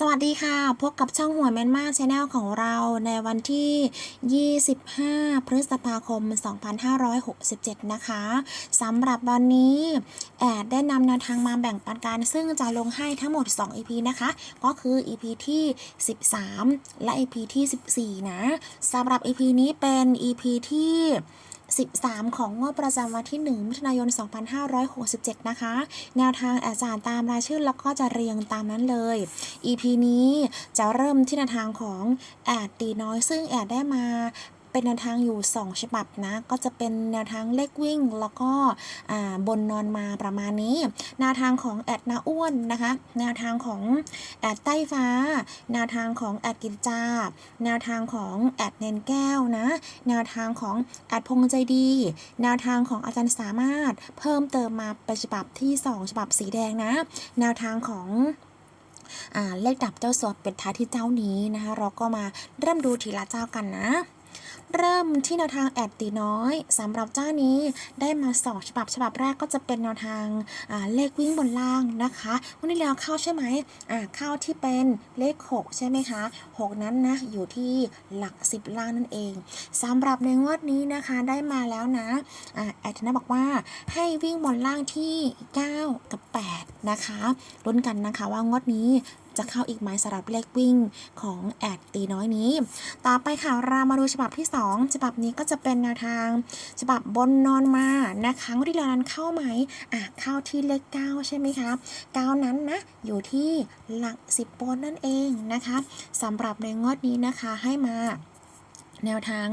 สวัสดีค่ะ พบกับช่องหัวแมนมาชาแนลของเราในวันที่ 25 พฤษภาคม 2567 นะคะสำหรับวันนี้ แอดได้นำแนวทางมาแบ่งปันกันซึ่งจะลงให้ทั้งหมด 2 EP นะคะ ก็คือ EP ที่ 13 และ EP ที่ 14 นะสำหรับ EP นี้เป็น EP ที่ 13 ของงบประจำวันที่ 1 มิถุนายน 2567 นะคะ แนวทางอาจารย์ตามรายชื่อแล้วก็จะเรียงตามนั้นเลย EP นี้จะเริ่มที่แนวทางของแอดตีน้อยซึ่งแอดได้มา เป็นแนวทางอยู่ 2 ฉบับนะ ก็จะเป็นแนวทางเลขวิ่ง แล้วก็บนนอนมาประมาณนี้ แนวทางของแอดนาอ้วนนะคะ แนวทางของแอดใต้ฟ้า แนวทางของแอดกิจจาแนวทางของแอดเนนแก้วนะ แนวทางของแอดพงใจดี แนวทางของอาจารย์สามารถเพิ่มเติมมาเป็นฉบับที่ 2 ฉบับสีแดงนะ แนวทางของเลขดับเจ้าสวดเป็นท้ายที่เจ้านี้นะคะ เราก็มาเริ่มดูทีละเจ้ากันนะ เริ่มที่แนวทางแอดตีน้อยสำหรับเจ้านี้ได้มาสองฉบับฉบับแรกก็จะเป็นแนวทางาเลขวิ่งบนล่างนะคะวันนี้เราเข้าใช่ไหมอ่าเข้าที่เป็นเลข 6 ใช่ไหมคะ 6 นั้นนะอยู่ที่หลัก 10 ล่างนั่นเองสำหรับในงวดนี้นะคะได้มาแล้วนะอ่าแอดนะบอกว่าให้วิ่งบนล่างที่ 9 กับ 8 นะคะลุ้นกันนะคะว่างวดนี้ จะเข้าอีกไหมสำหรับเลขวิ่งของแอดตีน้อยนี้ ต่อไปค่ะเรามาดูฉบับที่ 2 ฉบับนี้ก็จะเป็นแนวทาง ฉบับบนนอนมานะคะงวดที่แล้วนั้นเข้าไหมอะเข้าที่เลข9ใช่ไหมคะ9นั้นนะอยู่ที่หลัก 10บนนั่นเองนะคะสำหรับในงวดนี้นะคะให้มาแนวทาง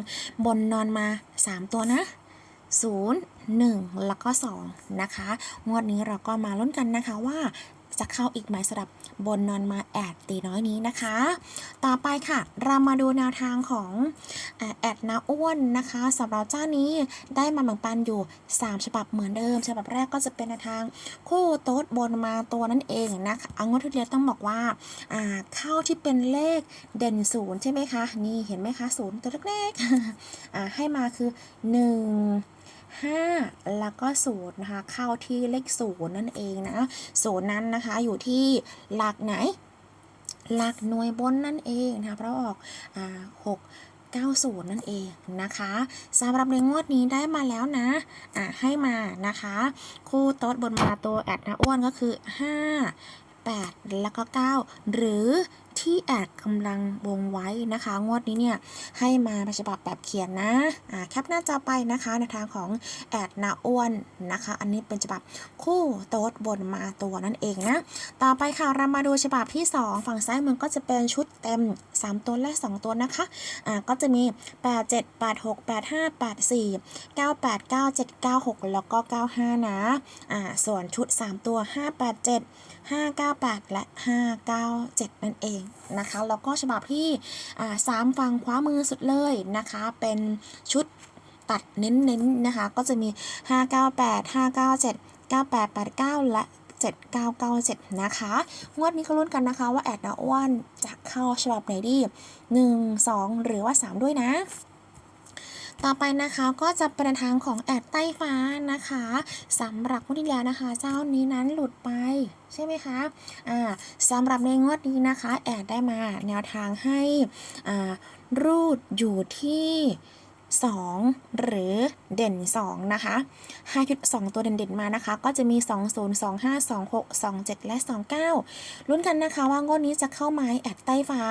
บนนอนมา 3 ตัวนะ 0 1 แล้วก็ 2 นะคะ งวดนี้เราก็มาลุ้นกันนะคะว่าจะเข้าอีกไหมสำหรับ บนนอนมาแอดตีน้อยนี้นะคะ ต่อไปค่ะ เรามาดูแนวทางของแอดนาอ้วนนะคะสำหรับเจ้านี้ได้มาแบ่งปันอยู่ 3 ฉบับเหมือนเดิม ฉบับแรกก็จะเป็นแนวทางคู่โต๊ดบนมาตัวนั่นเองนะคะอังวดที่แล้วต้องบอกว่าอ่าเข้าที่เป็นเลขเด่นศูนย์ใช่ไหมคะ นี่เห็นไหมคะศูนย์ตัวเล็กๆอ่าให้มาคือ 1 5 แล้วก็ศูนย์นะคะ เข้าที่เลขศูนย์นั่นเองนะศูนย์นั้นนะคะ อยู่ที่หลักไหน หลักหน่วยบนนั่นเองนะคะ เพราะออกอ่าหกเก้าศูนย์นั่นเองนะคะสำหรับในงวดนี้ได้มาแล้วนะอ่าให้มานะคะ คู่โต๊ดบนมาตัวแอดนะอ้วนก็คือ 5 8 แล้วก็ 9 หรือ ที่แอดกำลังวงไว้นะคะ งวดนี้เนี่ยให้มาฉบับแบบเขียนนะอ่าแคปหน้าจอไปนะคะในทางของแอดนาอ้วนนะคะ อันนี้เป็นฉบับคู่โต๊ดบนมาตัวนั่นเองนะ ต่อไปค่ะเรามาดูฉบับที่ 2 ฝั่งซ้ายมือก็จะเป็นชุดเต็ม 3 ตัวและ 2 ตัวนะคะอ่าก็จะมี 8 7 8 6 8 5 8 4 9 8 9 7 9 6 แล้วก็ 95 นะอ่าส่วนชุด 3 ตัว 5 8 7 598 และ 597 นั่นเองนะคะ แล้วก็ฉบับที่สามฝั่งขวามือสุดเลยนะคะ เป็นชุดตัดเน้นๆนนะคะ ก็จะมี 598 597 9889 และ 7997 นะคะ งวดนี้ก็ลุ้นกันนะคะว่าแอดนาอ้วนจะเข้าฉบับไหนดี 1 2 หรือว่า 3 ด้วยนะ ต่อไปนะคะก็จะเป็นทางของแอดใต้ฟ้านะคะสำหรับงวดที่แล้วนะคะ เจ้านี้นั้นหลุดไปใช่ไหมคะอ่าสำหรับในงวดนี้นะคะ แอดได้มาแนวทางให้อ่ารูดอยู่ที่ 2 หรือเด่น 2 นะคะ5ชุด 2 ตัวเด่นๆมานะคะ ก็จะมี 2 0 2 5 2 6 2 7 และ 29 ลุ้นกันนะคะว่างวดนี้จะเข้าไม้แอดใต้ฟ้า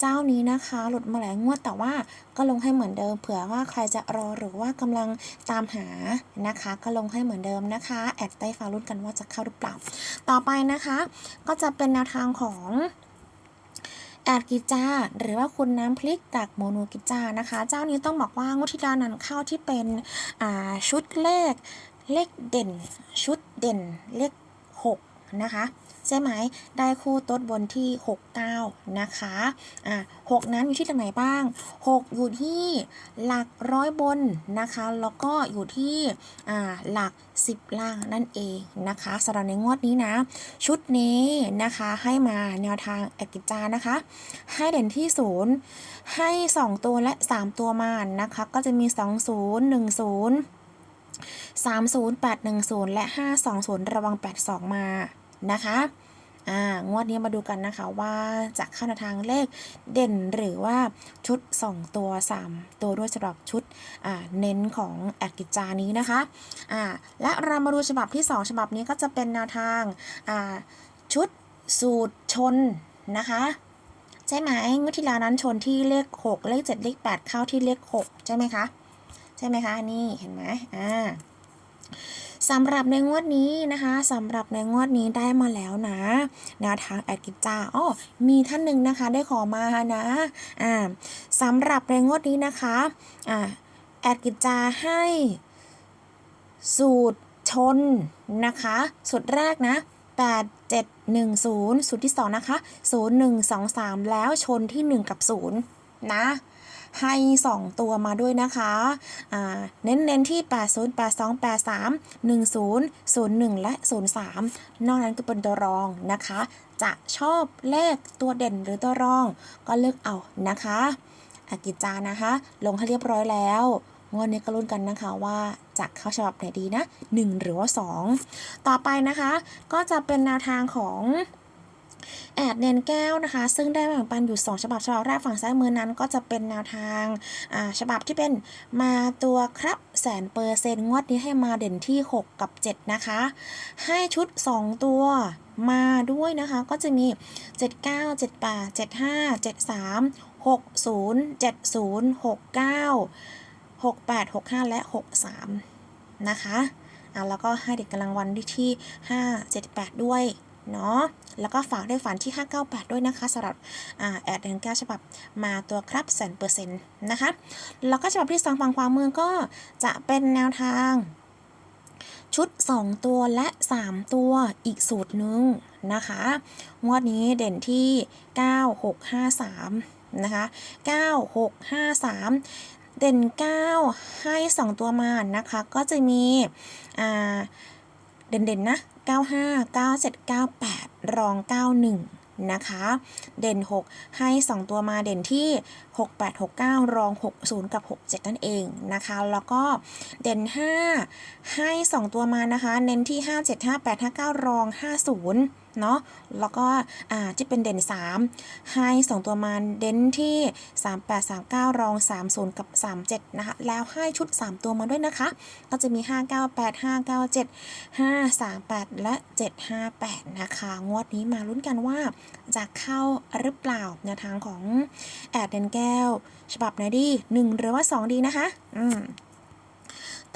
เจ้านี้นะคะ หลุดมาหลายงวดแต่ว่าก็ลงให้เหมือนเดิม เผื่อว่าใครจะรอหรือว่ากำลังตามหานะคะ ก็ลงให้เหมือนเดิมนะคะแอดใต้ฟ้าลุ้นกันว่าจะเข้าหรือเปล่า ต่อไปนะคะ ก็จะเป็นแนวทางของ แอดกิจจาหรือว่าคุณน้ำพริกจากโมโนกิจจานะคะ เจ้านี้ต้องบอกว่างวดที่แล้วนั้นเข้าที่เป็นอ่าชุดเลขเลขเด่น ชุดเด่นเลข6นะคะ ใช่ไหมได้คู่ต๊ดบนที่ 69 นะคะอ่า6นั้นอยู่ที่ตรงไหนบ้าง 6 อยู่ที่หลักร้อยบนนะคะ แล้วก็อยู่ที่อ่าหลัก 10 ล่างนั่นเองนะคะสำหรับในงวดนี้นะ ชุดนี้นะคะให้มาแนวทางแอกิจจานะคะ ให้เด่นที่ 0 ให้ 2 ตัวและ 3 ตัวมานะคะ ก็จะมี 20 10 30 810 และ 520 ระวัง 82 มา นะคะงวดนี้มาดูกันนะคะว่าจะเข้าในทางเลขเด่นหรือว่าชุด 2 ตัว 3 ตัวด้วยสำหรับชุดเน้นของแอกิจจานี้นะคะอ่าและเรามาดูฉบับที่ 2 ฉบับนี้ก็จะเป็นแนวทางชุดสูตรชนนะคะใช่ไหมงวดที่แล้วนั้นชนที่เลข 6 เลข 7 เลข 8 เข้าที่เลข 6 ใช่ไหมคะ ใช่ไหมคะ นี่เห็นไหมอ่า สำหรับในงวดนี้นะคะสำหรับในงวดนี้ได้มาแล้วนะแนวทางแอดกิจจาอ๋อมีท่านหนึ่งนะคะได้ขอมานะอ่าสำหรับในงวดนี้นะคะอ่าแอดกิจจาให้สูตรชนนะคะสูตรแรกนะ 8 7 1 0สูตรที่ 2 นะคะ 0 1 2 3 แล้วชนที่ 1 กับ 0 นะ ให้ 2 ตัวมาด้วยนะคะอ่าเน้นเน้นๆที่ 80 82 83 10 01 และ 03 นอกนั้นก็เป็นตัวรองนะคะ จะชอบเลขตัวเด่นหรือตัวรอง ก็เลือกเอานะคะอากิจจานะคะ ลงให้เรียบร้อยแล้วงวดนี้ก็ลุ้นกันนะคะว่าจะเข้าฉบับไหนดีนะ 1 หรือว่า 2 ต่อไปนะคะ ก็จะเป็นแนวทางของ แอดเนนแก้วนะคะ ซึ่งได้แบ่งปันอยู่ 2 ฉบับฉบับแรกฝั่งซ้ายมือนั้นก็จะเป็นแนวทางฉบับที่เป็นมาตัวครับแสนเปอร์เซนต์งวดนี้ให้มาเด่นที่ 6 กับ 7 นะคะ ให้ชุด 2 ตัวมาด้วยนะคะ ก็จะมี 79 78 75 73 60 70 69 68 65 และ 63 นะคะอะแล้วก็ให้เด็กกำลังวันที่ที่5 78 ด้วย เนาะแล้วก็ฝากด้วยฝันที่ 598 ด้วยนะคะสำหรับอ่าแอดเดนแก้ฉบับมาตัวครับแสนเปอร์เซ็นต์นะคะ แล้วก็ฉบับที่สองฝั่งขวามือก็จะเป็นแนวทางชุด 2 ตัวและ 3 ตัวอีกสูตรหนึ่งนะคะ งวดนี้เด่นที่ 9653 นะคะ 9653 เด่น 9 ให้ 2 ตัวมานะคะ ก็จะมีอ่า เด่นๆนะ 95 97 98 รอง 91 นะคะ เด่น 6 ให้ 2 ตัวมาเด่นที่ 68 69 รอง 60 กับ 67 นั่นเองนะคะ แล้วก็เด่น 5 ให้ 2 ตัวมานะคะ เน้นที่ 57 58 59 รอง 50 เนาะแล้วก็อ่าที่เป็นเด่น 3 ให้ 2 ตัวมาเด่นที่ 38 39 รอง 30 กับ 37 นะคะ แล้วให้ชุด 3 ตัวมาด้วยนะคะ ก็จะมี 598 597 538 และ 758 นะคะ งวดนี้มาลุ้นกันว่าจะเข้าหรือเปล่าในทางของแอดเดนแก้ว ฉบับไหนดี 1 หรือว่า 2 ดีนะคะ อืม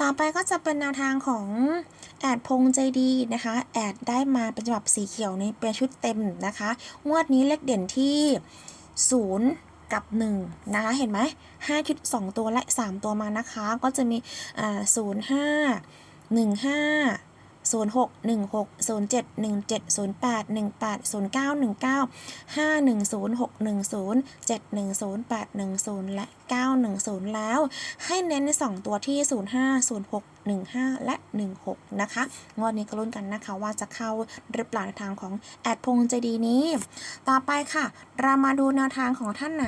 ต่อไปก็จะเป็นแนวทางของแอดพงใจดีนะคะ แอดได้มาเป็นฉบับสีเขียวในเป็นชุดเต็มนะคะ งวดนี้เลขเด่นที่ 0 กับ 1 นะคะ เห็นไหม5ชุด 2 ตัวและ 3 ตัวมานะคะ ก็จะมีอ่า05 15 06 16 07 17 08 18 09 19 0616 0717 0818 0919 510610 710810 และ 910 แล้ว ให้เน้นใน2 ตัวที่ 05 06 15 และ 16 นะคะ งวดนี้ก็ลุ้นกันนะคะว่าจะเข้าหรือเปล่าในทางของแอดพงใจดีนี้ ต่อไปค่ะ เรามาดูแนวทางของท่านไหน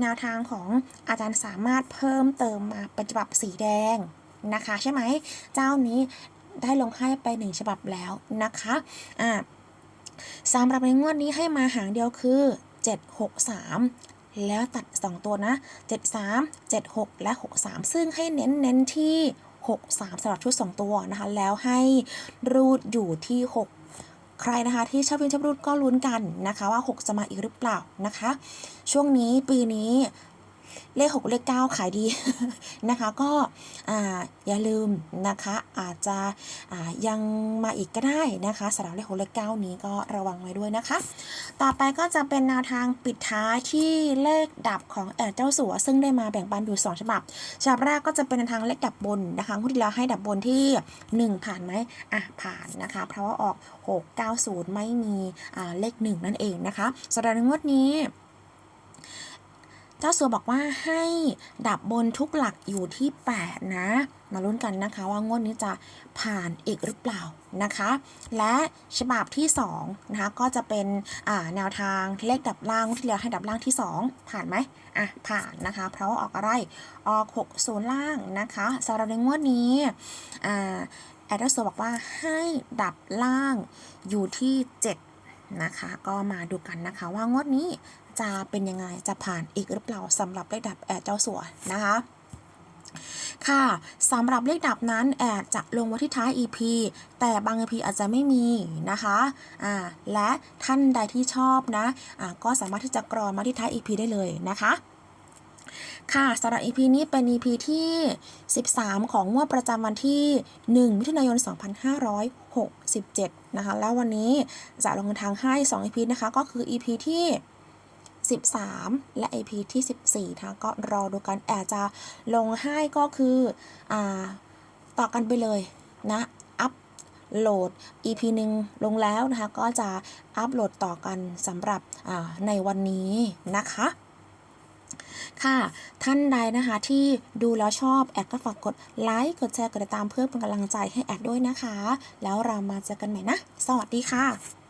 แนวทางของอาจารย์สามารถเพิ่มเติมมาเป็นฉบับสีแดงนะคะใช่ไหม เจ้านี้ ได้ลงให้ไปหนึ่งฉบับแล้วนะคะอ่าสำหรับในงวดนี้ให้มาหางเดียวคือ 763 แล้วตัด 2 ตัวนะ 73 76 และ 63 ซึ่งให้เน้นเน้นที่ 63สำหรับชุด 2 ตัวนะคะ แล้วให้รูดอยู่ที่ 6 ใครนะคะที่ชอบวินชอบรูดก็ลุ้นกันนะคะว่า 6 จะมาอีกหรือเปล่านะคะ ช่วงนี้ปีนี้ เลข 6 เลข 9 ขายดีนะคะ ก็อ่าอย่าลืมนะคะอาจจะอ่ายังมาอีกก็ได้นะคะสำหรับเลข 6 เลข 9 นี้ก็ระวังไว้ด้วยนะคะ ต่อไปก็จะเป็นแนวทางปิดท้ายที่เลขดับของแอดเจ้าสัว ซึ่งได้มาแบ่งปันอยู่2ฉบับฉบับแรกก็จะเป็นแนวทางเลขดับบนนะคะงวดที่แล้วให้ดับบนที่ 1 ผ่านไหมอะผ่านนะคะ เพราะว่าออก 690 ไม่มีอ่าเลข 1 นั่นเองนะคะสำหรับงวดนี้ จ้าสัวบอกว่าให้ดับบนทุกหลักอยู่ที่ 8 นะ มาลุ้นกันนะคะว่างวดนี้จะผ่านอีกหรือเปล่านะคะ และฉบับที่2นะคะก็จะเป็นแนวทางเลขดับล่างที่แล้วให้ดับล่างที่ 2 ผ่านไหมอะผ่านนะคะ เพราะว่าออกอะไรออก6 0ล่างนะคะสำหรับในงวดนี้อ่าแอดเดอร์โซบอกว่าให้ดับล่างอยู่ที่ 7 นะคะ ก็มาดูกันนะคะว่างวดนี้จะเป็นยังไงจะผ่านอีกหรือเปล่าสำหรับเลขดับแอดเจ้าสัวนะคะ ค่ะสำหรับเลขดับนั้นแอดจะลงไว้ที่ท้าย EP แต่บาง EP อาจจะไม่มีนะคะอ่าและท่านใดที่ชอบนะอ่าก็สามารถที่จะกรอนมาที่ท้าย EP ได้เลยนะคะ ค่ะสำหรับ EP นี้เป็น EP ที่ 13 ของงวดประจำวันที่ 1 มิถุนายน 2567 นะคะ แล้ววันนี้จะลงทางให้ 2 EP นะคะ ก็คือ EP ที่ 13 และ EP ที่ 14 นะคะก็รอดูกันแอบจะลงให้ก็คืออ่าต่อกันไปเลยนะอัพโหลด EP หนึ่งลงแล้วนะคะ ก็จะอัพโหลดต่อกันสำหรับอ่าในวันนี้นะคะ ค่ะ ท่านใดนะคะที่ดูแล้วชอบแอดก็ฝากกดไลค์กดแชร์กดติดตามเพื่อเป็นกำลังใจให้แอดด้วยนะคะ แล้วเรามาเจอกันใหม่นะ สวัสดีค่ะ